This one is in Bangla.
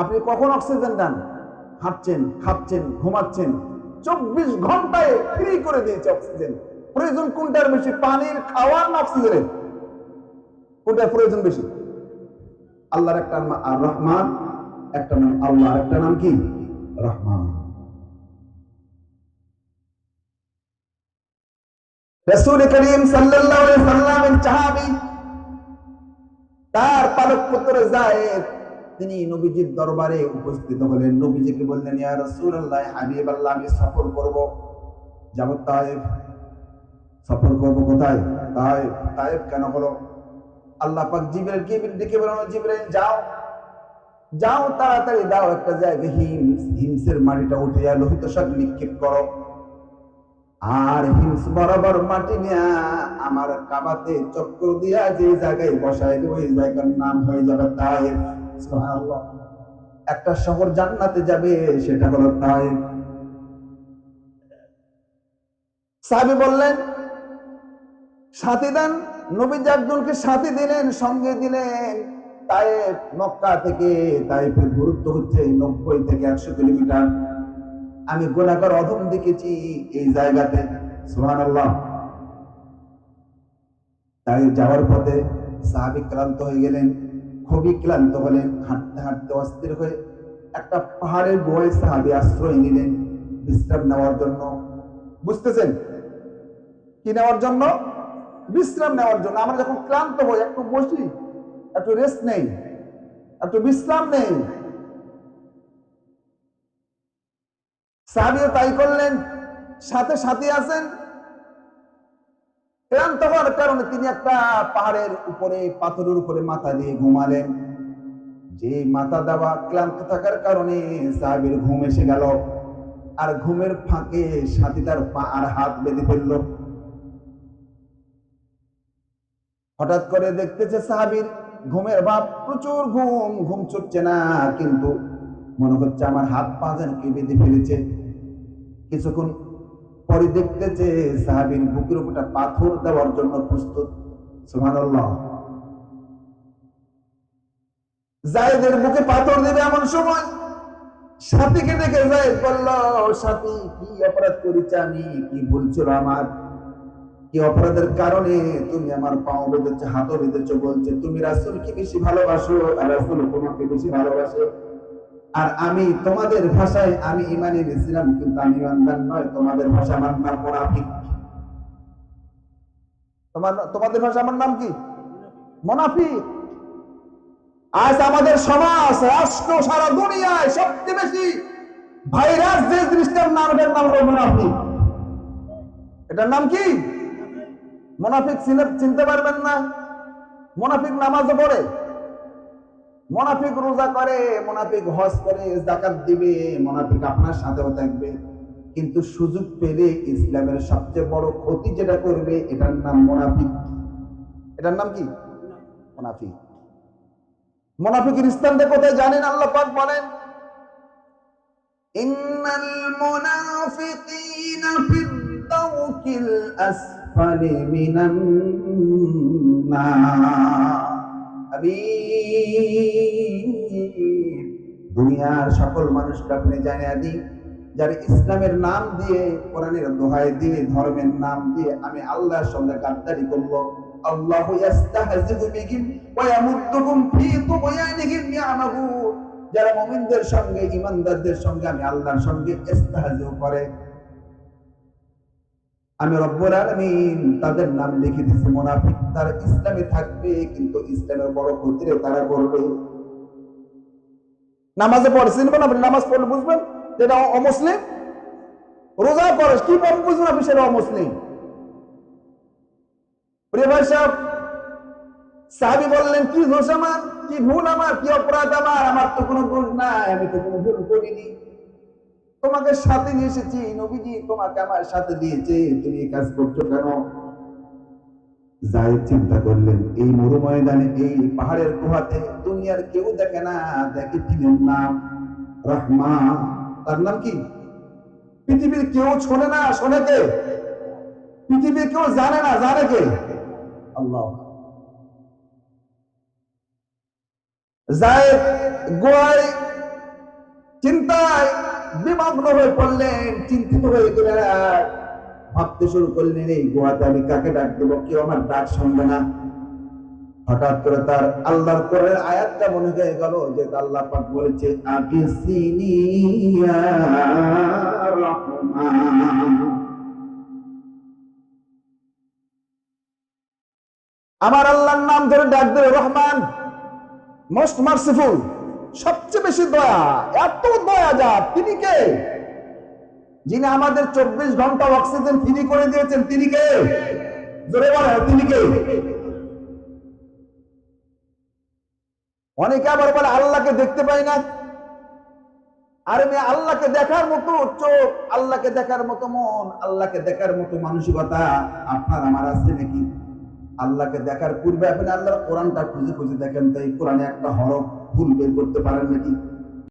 আপনি কখন অক্সিজেন দেন? হাঁটছেন খাচ্ছেন, ঘুমাচ্ছেন। চব্বিশ ঘন্টায় ফ্রি করে দিয়েছে অক্সিজেন। প্রয়োজন কোনটার বেশি? পানির খাওয়ার না অক্সিজেনের? কোনটার প্রয়োজন বেশি? আল্লাহর একটা নাম আর রহমান, একটা নাম আল্লাহ একটা নাম কি? রহমান। রসুল করিম আলাইহি সাল্লামের সাহাবী, তার পালক পুত্র জায়েদ তিনি নবীজির দরবারে উপস্থিত হলেন। নবীজিকে বললেন রাসূলুল্লাহ, হাবিবাল্লাহ, আমি সফর করব। যাব তায়েফ। সফর করব কোথায়? তায়েফ তায়েফ কেন হলো আল্লাহ পাক যাও। যাও, তাড়াতাড়ি দাও একটা জায়গায়। হিমস, হিমসের মাটিটা উঠে যা লোহিত সাপ নিক্ষেপ করো। আর হিমস বরাবর মাটি নিয়ে আমার কাবাতে চক্র দিয়া যে জায়গায় দেবো, ওই জায়গার নাম হয়ে যাবে সুবহানাল্লাহ একটা শহর জান্নাতে যাবে, সেটা হলো তাইফ সাহাবী বললেন, সাথী দেন। নবী একজনকে সাথী দিলেন, সঙ্গে দিলেন তাইফ মক্কা থেকে। তাইফের দূরত্ব হচ্ছে নব্বই থেকে একশো কিলোমিটার। আমি গোলাকার অধম দেখেছি এই জায়গাতে সুহান তাই যাওয়ার পথে সাহাবি ক্লান্ত হয়ে গেলেন। খুবই ক্লান্ত হলেন হাঁটতে হাঁটতে অস্থির হয়ে একটা পাহাড়ের গোয়ায় সাহাবি আশ্রয় নিলেন বিশ্রাম নেওয়ার জন্য। বুঝতেছেন? কি নেওয়ার জন্য? বিশ্রাম নেওয়ার জন্য। আমরা যখন ক্লান্ত হই, একটু বসি, একটু রেস্ট নেই, একটু বিশ্রাম নেই। সাহাবিও তাই করলেন। সাথে সাথে আছেন ক্লান্ত হওয়ার কারণে তিনি একটা পাহাড়ের উপরে, পাথরের উপরে মাথা দিয়ে ঘুমালেন। যে মাথা দেওয়া ক্লান্ত থাকার কারণে সাহাবির ঘুম এসে গেল। আর ঘুমের ফাঁকে সাথী তার পা আর হাত বেঁধে ফেলল। হঠাৎ করে দেখতেছে সাহাবির ঘুমের ভাব, প্রচুর ঘুম ঘুম ছুটছে না, কিন্তু মনে হচ্ছে আমার হাত পা যেন কে বেঁধে ফেলেছে। কিছুক্ষণ পরে দেখতেছে সাহাবির বুকের উপরটা পাথর দেওয়ার জন্য প্রস্তুত। সুবহানাল্লাহ। জায়েদের পাথর দেবে এমন সময় সাথীকে বলল, সাথী, কি অপরাধ করেছে আমি? কি ভুল ছিল আমার? কি অপরাধের কারণে তুমি আমার পাও বেঁধেছো হাতও বেঁধেছো? বলছে, তুমি রাসূলকে বেশি ভালোবাসো, আর রাসূল তোমাকে বেশি ভালোবাসে। আর আমি তোমাদের ভাষায় আমি ইমানি এনেছিলাম, কিন্তু আমি ইমানদার নয়, তোমাদের ভাষা আমার নাম মোনাফিক। তোমার তোমাদের ভাষা আমার নাম কি? মোনাফিক। আজ আমাদের সমাজ, রাষ্ট্র, সারা দুনিয়ায় সবচেয়ে বেশি ভাইরাস যে জিনিসটার নাম এটার নাম হলো মোনাফিক। এটার নাম কি? মোনাফিক চিনতে পারবেন না। মোনাফিক নামাজও পড়ে। মোনাফিক রোজা করে, মোনাফিক হজ করে, জাকাত দিবে, মোনাফিক আপনার সাথেও থাকবে। কিন্তু সুযোগ পেলে ইসলামের সবচেয়ে বড় ক্ষতি যেটা করবে, এটার নাম মোনাফিক। এটার নাম কি? মোনাফিক। মোনাফিকের স্থানটা কোথায় জানেন? আল্লাহ পাক বলেন, ইন্নাল মুনাফিকিনা ফিদ দাওকিল আসফালি মিনান নার। দুনিয়ার সকল মানুষকে আপনি জানিয়ে দিই যার ইসলামের নাম দিয়ে, কোরআনের দোহাই দিয়ে, ধর্মের নাম দিয়ে আমি আল্লাহর সঙ্গে গাদ্দারি করব যারা মুমিনদের সঙ্গে, ইমানদারদের সঙ্গে আমি আল্লাহর সঙ্গে ইস্তাহজিউ করে। আমি রব্বুল আলামিন তাদের নাম লিখে দিয়েছি। মুনাফিক তারা ইসলামে থাকবে, কিন্তু ইসলামের বড় ক্ষতিরে তারা করবে। নামাজে পড়ে চিনবেন আপনি নামাজ পড়লে বুঝবেন যে এটা অ- অমুসলিম। রোজা করে, কি পড়বেন বুঝবেন আপনি সেটা অমুসলিম। প্রিয় ভাই সাহেব, সাহাবি বললেন, কি দোষ আমার? কি ভুল আমার? কি অপরাধ আমার? আমার তো কোনো দোষ নাই, আমি তো কোনো ভুল করিনি। তোমাকে সাথে নিয়ে এসেছি, নবীজি তোমাকে আমার সাথে দিয়েছে, তুমি এই কাজ করছ কেন? জায়েদ চিন্তা করলেন, এই মরু ময়দানে এই পাহাড়ের গুহাতে দুনিয়ার কেউ দেখে না, দেখে তিনের নাম রহমান, তার নাম কি? পৃথিবীর কেউ শোনে না, শোনে কে? পৃথিবীর কেউ জানে না, জানে কে? আল্লাহ। জায়েদ গোয়ায় মগ্ন হয়ে পড়লেন, চিন্তিত হয়ে গেলেন। ভাবতে শুরু করলেন, এই গুহাতে আমি কাকে ডাক দেবো? কেউ আমার ডাক শুনবে না। হঠাৎ করে তার আল্লাহর কোরআনের আয়াতটা মনে হয়ে গেল যে আল্লাহ পাক বলেছে রহমান। আমার আল্লাহর নাম ধরে ডাক দেবে রহমান। মোস্ট মার্সিফুল সবচেয়ে বেশি দয়া, এত দয়া যা, তিনি কে? যিনি আমাদের চব্বিশ ঘণ্টা অক্সিজেন ফ্রি করে দিয়েছেন, তিনি কে? জোরে বলে, তিনি কে? অনেকে আবার বলে, আল্লাহকে দেখতে পাই না। আরে মেয়ে, আল্লাহকে দেখার মতো চোখ, আল্লাহকে দেখার মতো মন, আল্লাহকে দেখার মতো মানসিকতা, আপনার আমার আছে নাকি? আল্লাহকে দেখার পূর্বে আপনি আল্লাহর কোরআনটা খুঁজে খুঁজে দেখেন তো, এই কোরআনে একটা হরফ ভুল বের করতে পারেন নাকি?